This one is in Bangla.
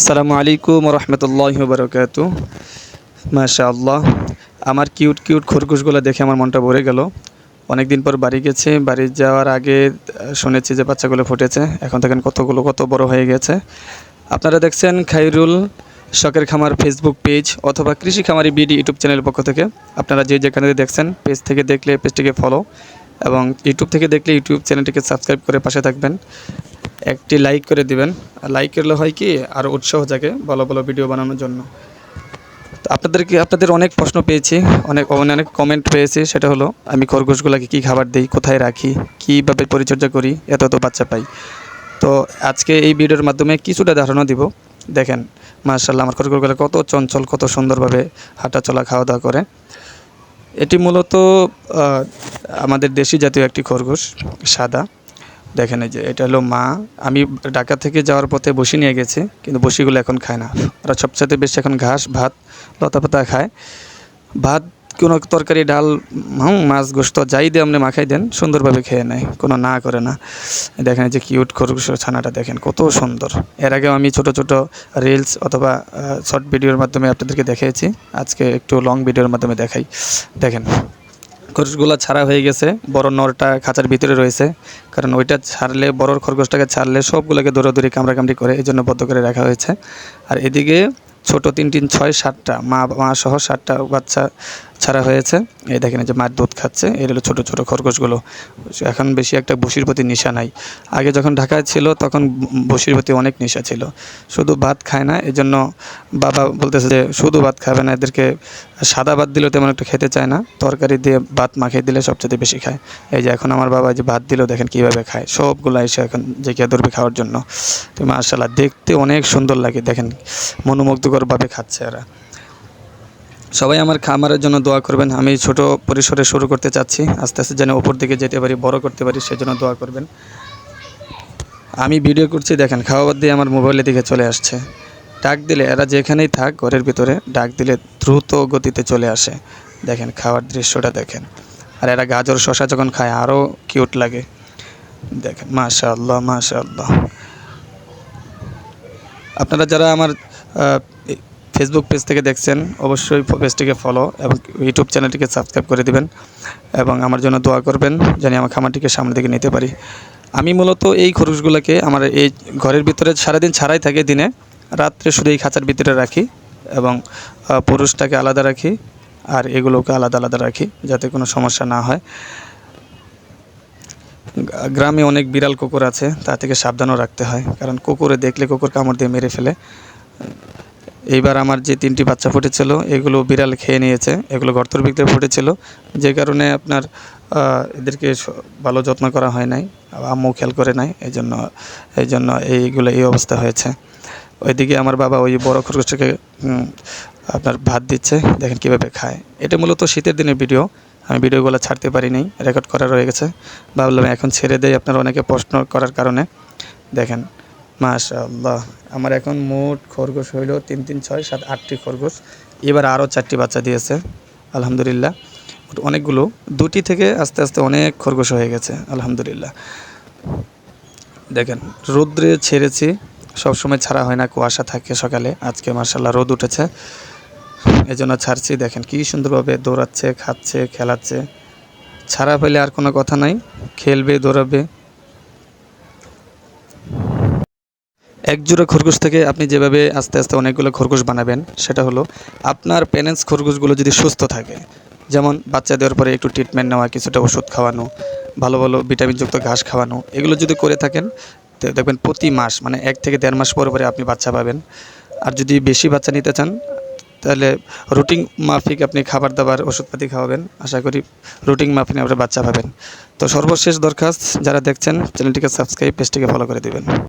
আসসালামু আলাইকুম রহমতুল্লাহ বরকাত মাশা আল্লাহ আমার কিউট কিউট খরগোশগুলো দেখে আমার মনটা ভরে গেল। অনেক দিন পর বাড়ি গেছে, বাড়ি যাওয়ার আগে শুনেছি যে বাচ্চাগুলো ফুটেছে। এখন দেখেন কতগুলো, কত বড় হয়ে গেছে। আপনারা দেখছেন খাইরুল শখের খামার ফেসবুক পেজ অথবা কৃষি খামারি বিডি ইউটিউব চ্যানেলের পক্ষ থেকে। আপনারা যে যেখানে দেখছেন, পেজ থেকে দেখলে পেজটিকে ফলো এবং ইউটিউব থেকে দেখলে ইউটিউব চ্যানেলটিকে সাবস্ক্রাইব করে পাশে থাকবেন। একটি লাইক করে দিবেন। লাইক করলে হয় কি, আর উৎসাহ জাগে ভালো ভালো ভিডিও বানানোর জন্য। তো আপনাদেরকে, আপনাদের অনেক প্রশ্ন পেয়েছি, অনেক অনেক কমেন্ট পেয়েছি, সেটা হলো, আমি খরগোশগুলোকে কী খাবার দিই, কোথায় রাখি, কীভাবে পরিচর্যা করি, এত এত বাচ্চা পাই। তো আজকে এই ভিডিওর মাধ্যমে কিছুটা ধারণা দিব। দেখেন মার্শাল্লাহ আমার খরগোশগুলো কত চঞ্চল, কত সুন্দরভাবে হাঁটা চলা খাওয়া দাওয়া করে। এটি মূলত আমাদের দেশি জাতীয় একটি খরগোশ, সাদা। দেখেন এই যে, এটা হলো মা। আমি ঢাকা থেকে যাওয়ার পথে বসি নিয়ে গেছি, কিন্তু বসিগুলো এখন খায় না। ওরা সবচেয়ে বেশি এখন ঘাস, ভাত লতা পাতা খায়। ভাত, কোনো তরকারি, ডাল, হুম, মাছ, গোস্ত, যাই দিয়ে আপনি মাখাই দেন, সুন্দরভাবে খেয়ে নেয়, কোনো না করে না। দেখেন যে কিউট খরগোশের ছানাটা দেখেন, কত সুন্দর। এর আগেও আমি ছোট ছোট রিলস অথবা শর্ট ভিডিওর মাধ্যমে আপনাদেরকে দেখিয়েছি আজকে একটু লং ভিডিওর মাধ্যমে দেখাই। দেখেন খরগোশগুলো ছাড়া হয়ে গেছে। বড় নরটা খাঁচার ভিতরে রয়েছে। কারণ ওইটা ছাড়লে, বড় খরগোশটাকে ছাড়লে সবগুলোকে দৌড়াদৌড়ি কামড়াকামড়ি করে এই জন্য বদ্ধ করে রাখা হয়েছে। আর এদিকে ছোট তিন তিন ছয় সাতটা, মা মা সহ সাতটা বাচ্চা ছাড়া হয়েছে। এই দেখেন যে মায়ের দুধ খাচ্ছে এর হলো ছোটো ছোটো খরগোশগুলো। এখন বেশি একটা বসির প্রতি নেশা নাই। আগে যখন ঢাকায় ছিল, তখন বসির প্রতি অনেক নেশা ছিল। শুধু ভাত খায় না এই জন্য বাবা বলতেছে যে শুধু ভাত খাবে না, এদেরকে সাদা ভাত দিলেও তেমন একটু খেতে চায় না। তরকারি দিয়ে ভাত মাখিয়ে দিলে সবচেয়ে বেশি খায়। এই যে এখন আমার বাবা যে ভাত দিলেও দেখেন কীভাবে খায়। সবগুলো এসে এখন জেগে ধরবে খাওয়ার জন্য। তো মার্শাল্লাহ দেখতে অনেক সুন্দর লাগে, দেখেন। মনোমুগ্ধকরভাবে খাচ্ছে এরা। সবাই আমার খামারের জন্য দোয়া করবেন। আমি ছোট পরিসরে শুরু করতে চাচ্ছি। আস্তে আস্তে যেন ওপর দিকে যেতে পারি, বড় করতে পারি, সেজন্য দোয়া করবেন। আমি ভিডিও করছি, দেখেন, খাওয়া বাদ দিয়ে আমার মোবাইলের দিকে চলে আসছে। ডাক দিলে, এরা যেখানেই থাক, ঘরের ভিতরে ডাক দিলে দ্রুত গতিতে চলে আসে। দেখেন, খাওয়ার দৃশ্যটা দেখেন। আর এরা গাজর শশা যখন খায় আরও কিউট লাগে। দেখেন মাশা আল্লাহ মাশা আল্লাহ আপনারা যারা আমার ফেসবুক পেজ থেকে দেখছেন, অবশ্যই পেজটিকে ফলো এবং ইউটিউব চ্যানেলটিকে সাবস্ক্রাইব করে দিবেন এবং আমার জন্য দোয়া করবেন জানি আমার খামারটিকে সামনের দিকে নিতে পারি। আমি মূলত এই খরগোশগুলোকে আমার এই ঘরের ভিতরে সারাদিন ছাড়াই থাকে দিনে। রাত্রে শুধু এই খাঁচার ভিতরে রাখি এবং পুরুষটাকে আলাদা রাখি আর এগুলোকে আলাদা আলাদা রাখি যাতে কোনো সমস্যা না হয়। গ্রামে অনেক বিড়াল কুকুর আছে, তা থেকে সাবধানও রাখতে হয়। কারণ কুকুরে দেখলে কুকুর কামড় দিয়ে মেরে ফেলে। এইবার আমার যে তিনটি বাচ্চা ফুটেছিল, এগুলো বিড়াল খেয়ে নিয়েছে, এগুলো গর্তর ভিতরে ফুটেছিল। যে কারণে আপনার এদেরকে ভালো যত্ন করা হয় নাই আম্মু খেয়াল করে নাই এই জন্য এই জন্য এইগুলো এই অবস্থা হয়েছে। ওইদিকে আমার বাবা ওই বড় খরগোশটাকে আপনার ভাত দিচ্ছে, দেখেন কীভাবে খায়। এটা মূলত শীতের দিনের ভিডিও, আমি ভিডিওগুলো ছাড়তে পারি রেকর্ড করা রয়ে গেছে। ভাবলাম এখন ছেড়ে দেয় আপনারা অনেকে প্রশ্ন করার কারণে। দেখেন মাশাআল্লাহ। আমার এখন মোট খরগোশ হইল তিন তিন, ছয়, সাত, আটটি খরগোশ। এবার আরও চারটি বাচ্চা দিয়েছে, আলহামদুলিল্লাহ। অনেকগুলো, দুটি থেকে আস্তে আস্তে অনেক খরগোশ হয়ে গেছে, আলহামদুলিল্লাহ। দেখেন, রৌদ্রে ছেড়েছি, সবসময় ছাড়া হয় না, কুয়াশা থাকে সকালে, আজকে মার্শাল্লাহ রোদ উঠেছে। এই জন্য ছাড়ছি, দেখেন কী সুন্দরভাবে দৌড়াচ্ছে, খাচ্ছে, খেলাচ্ছে। ছাড়া পেলে আর কোনো কথা নাই, খেলবে, দৌড়াবে। এক জোড়া খরগোশ থেকে আপনি যেভাবে আস্তে আস্তে অনেকগুলো খরগোশ বানাবেন, সেটা হলো আপনার প্যারেন্টস খরগোশগুলো যদি সুস্থ থাকে, যেমন বাচ্চা দেওয়ার পরে একটু ট্রিটমেন্ট নেওয়া, কিছুটা ওষুধ খাওয়ানো, ভালো ভালো ভিটামিনযুক্ত ঘাস খাওয়ানো, এগুলো যদি করে থাকেন দেখবেন প্রতি মাস মানে এক থেকে দেড় মাস পরে পরে আপনি বাচ্চা পাবেন। আর যদি বেশি বাচ্চা নিতে চান, তাহলে রুটিন মাফিক আপনি খাবার দাবার, ওষুধপাতি খাওয়াবেন, আশা করি রুটিন মাফিক আপনি বাচ্চা পাবেন। তো সর্বশেষ দরখাস্ত যারা দেখছেন, চ্যানেলটিকে সাবস্ক্রাইব পেজটিকে ফলো করে দিবেন।